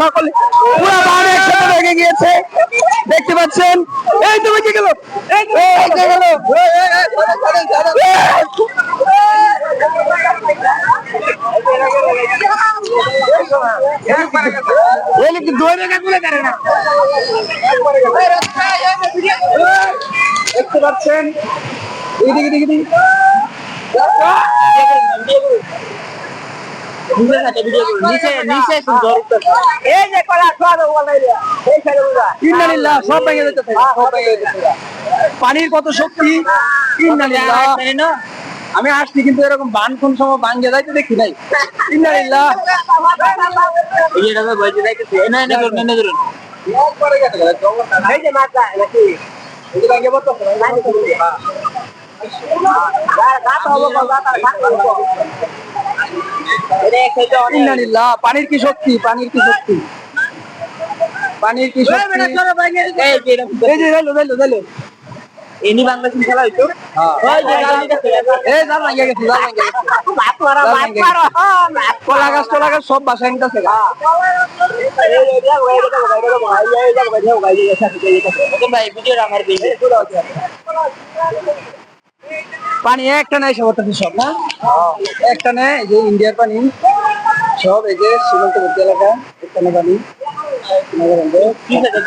সকলে পুরো বান একসাথে ভেঙে গিয়েছে। দেখতে পাচ্ছেন? এই তুমি কি গেল। গেল। দৌড়ে কাকুলে দেখতে পাচ্ছেন? এদিকে এদিকে এদিকে নিচে নিচে এই যে কলা খাওয়া দাওয়া বলাই দিয়া এই সাইডে বুঝা ইন্নালিল্লাহ সব ভেঙে যেতেছে সব ভেঙে যেতেছে পানির কত শক্তি ইন্নালিল্লাহ আমি আসছি কিন্তু এরকম বান কোন সময় ভাঙ্গে যাইতে দেখি নাই ইন্নালিল্লাহ এটা তো যাইতেছে এই যে নাকি এই পানির কি শক্তি পানির কি শক্তি পানির কি শক্তি খেলা হইতো এই জাল গেছে জাল গেছে। কলা গাছ টলা গাছ সব ভাই আমার দিন পানি একটা নাই সব সব না? একটা নেই এই যে ইন্ডিয়ার পানি সব এই যে সীমান্তবর্তী এলাকা একটা নেই পানি ঠিক আছে